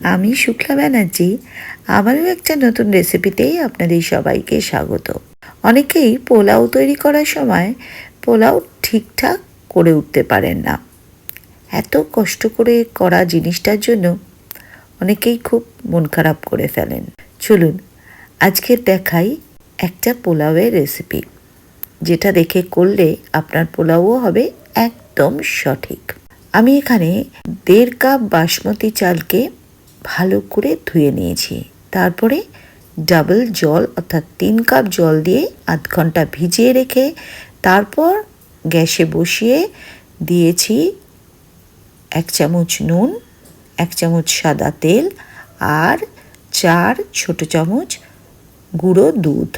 আমি শুক্লা ব্যানার্জি আবারও একটা নতুন রেসিপিতেই আপনাদের সবাইকে স্বাগত। অনেকেই পোলাও তৈরি করার সময় পোলাও ঠিকঠাক করে উঠতে পারেন না। এত কষ্ট করে করা জিনিসটার জন্য অনেকেই খুব মন খারাপ করে ফেলেন। চলুন আজকে দেখাই একটা পোলাওয়ের রেসিপি, যেটা দেখে করলে আপনার পোলাও হবে একদম সঠিক। আমি এখানে দেড় কাপ বাসমতি চালকে ভালো করে ধুয়ে নিয়েছি। তারপরে ডাবল জল, অর্থাৎ তিন কাপ জল দিয়ে আধ ঘণ্টা ভিজিয়ে রেখে তারপর গ্যাসে বসিয়ে দিয়েছি এক চামচ নুন, এক চামচ সাদা তেল আর চার ছোট চামচ গুঁড়ো দুধ।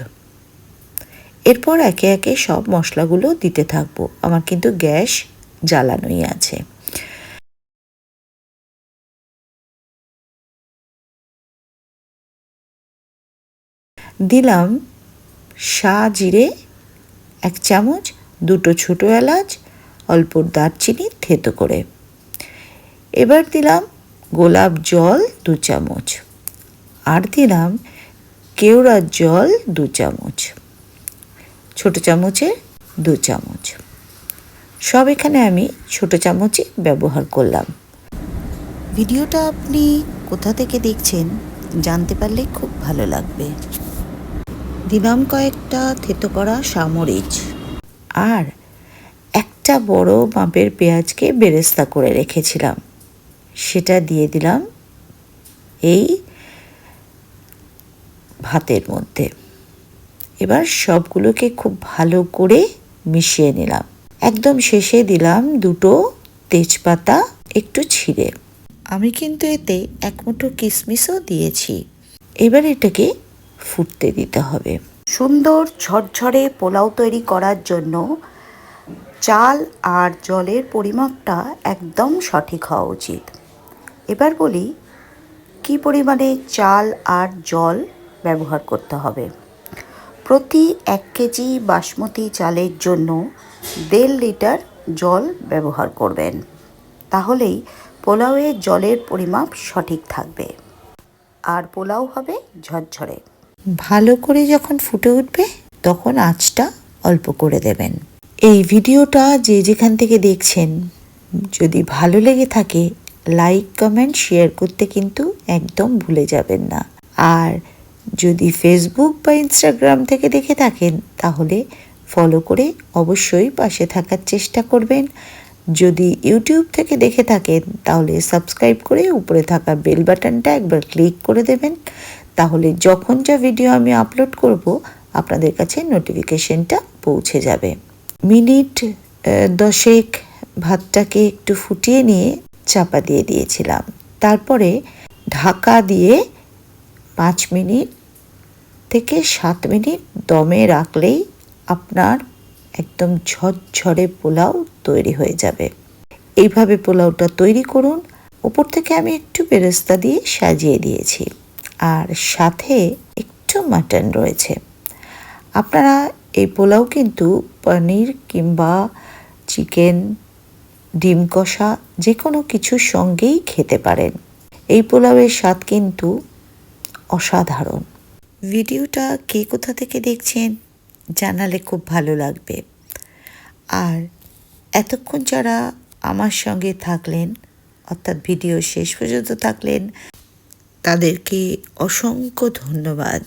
এরপর একে একে সব মশলাগুলো দিতে থাকব। আমার কিন্তু গ্যাস জ্বালানোই আছে। দিলাম সা জিরে এক চামচ, দুটো ছোটো এলাচ, অল্প দারচিনি থেতো করে। এবার দিলাম গোলাপ জল দু চামচ। আর দিলাম কেওড়ার জল দু চামচ। ছোট চামচে দু চামচ। সব এখানে আমি ছোট চামচে ব্যবহার করলাম। ভিডিওটা আপনি কোথা থেকে দেখছেন জানতে পারলে খুব ভালো লাগবে। দিলাম কয়েকটা থেতো করা সামরিচ আর একটা বড় মাপের পেঁয়াজকে বেরেস্তা করে রেখেছিলাম। সেটা দিয়ে দিলাম এই ভাতের মধ্যে। এবার সবগুলোকে খুব ভালো করে মিশিয়ে নিলাম। একদম শেষে দিলাম দুটো তেজপাতা, একটু ছিঁড়ে। আমি কিন্তু এতে এক মুঠো কিশমিশও দিয়েছি। এবার এটাকে ফুটতে দিতে হবে। সুন্দর ঝরঝরে পোলাও তৈরি করার জন্য চাল আর জলের পরিমাপটা একদম সঠিক হওয়া উচিত। এবার বলি, কি পরিমাণে চাল আর জল ব্যবহার করতে হবে? প্রতি এক কেজি বাসমতি চালের জন্য দেড় লিটার জল ব্যবহার করবেন। তাহলেই পোলাওয়ে জলের পরিমাপ সঠিক থাকবে। আর পোলাও হবে ঝরঝরে। ভালো করে যখন ফুটে উঠবে, তখন আঁচটা অল্প করে দেবেন। এই ভিডিওটা যে যেখান থেকে দেখছেন, যদি ভালো লেগে থাকে লাইক কমেন্ট শেয়ার করতে কিন্তু একদম ভুলে যাবেন না। আর যদি ফেসবুক বা ইনস্টাগ্রাম থেকে দেখে থাকেন, তাহলে ফলো করে অবশ্যই পাশে থাকার চেষ্টা করবেন। যদি ইউটিউব থেকে দেখে থাকেন, তাহলে সাবস্ক্রাইব করে উপরে থাকা বেল বাটনটা একবার ক্লিক করে দেবেন। তাহলে যখন যা ভিডিও আমি আপলোড করব, আপনাদের কাছে নোটিফিকেশনটা পৌঁছে যাবে। মিনিট দশেক ভাতটাকে একটু ফুটিয়ে নিয়ে চাপা দিয়ে দিয়েছিলাম। তারপরে ঢাকা দিয়ে পাঁচ মিনিট থেকে সাত মিনিট দমে রাখলেই আপনার একদম ঝরঝরে পোলাও তৈরি হয়ে যাবে। এইভাবে পোলাওটা তৈরি করুন। ওপর থেকে আমি একটু বেরেস্তা দিয়ে সাজিয়ে দিয়েছি। আর সাথে একটু মাটন রয়েছে। আপনারা এই পোলাও কিন্তু পনির কিংবা চিকেন, ডিম কষা যে কোনো কিছুর সঙ্গেই খেতে পারেন। এই পোলাওয়ের স্বাদ কিন্তু অসাধারণ। ভিডিওটা কে কোথা থেকে দেখছেন জানালে খুব ভালো লাগবে। আর এতক্ষণ যারা আমার সঙ্গে থাকলেন, অর্থাৎ ভিডিও শেষ পর্যন্ত থাকলেন তাদেরকে অসংখ্য ধন্যবাদ।